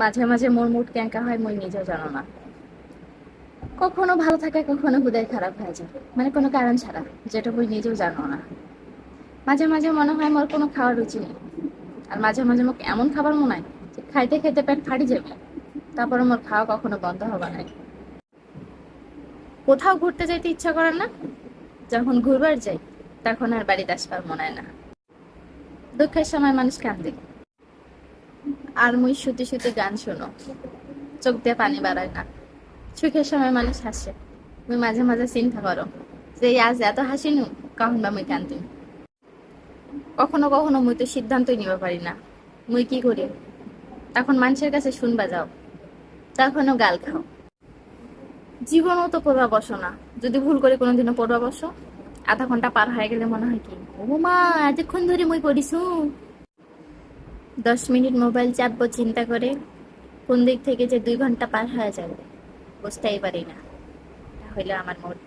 মাঝে মাঝে মোর মুড ক্যাঙ্কা হয়, মই নিজেও জানো না। কখনো ভালো থাকে, কখনো হুদায় খারাপ হয়ে যায়। মানে কোনো কারণ ছাড়া, যেটা মই নিজেও জানো না। মাঝে মাঝে মনে হয় মোর কোনো খাওয়ার রুচি নেই। আর মাঝে মাঝে মোক এমন খাবার মনে হয় যে খাইতে খাইতে পেট ফাটি যাবে। তারপরে মোর খাওয়া কখনো বন্ধ হবে না। কোথাও ঘুরতে যাইতে ইচ্ছা করে না? যখন ঘুরবার যাই, তখন আর বাড়িতে আসবার মনে হয় না। দুঃখের সময় মানুষ কান্দে আর মুই শুতে শুতে গান শোনো। চোখ দিয়ে পানি বাড়ায় না। সুখের সময় মানুষ হাসে। মুই মাঝে মাঝে চিন্তা করো, যে আজ এত হাসি নু কখন বা মুই কান্দি কখনো কখনো মুই তো সিদ্ধান্তই নিতে পারি না। মুই কি করি? তখন মানুষের কাছে শুনবা যাও, তখনও গাল খাও। জীবনও তো পড়বা বসো না। যদি ভুল করে কোনোদিনও পড়বা বসো। আধা ঘণ্টা পার হয়ে গেলে মনে হয় কি ও মা এতক্ষণ ধরে মুই পড়িছু। দশ মিনিট মোবাইল চাপবো, চিন্তা করে কোন দিক থেকে যে দুই ঘণ্টা পার হয়ে যাবে, বুঝতেই পারি না। হইল আমার মোট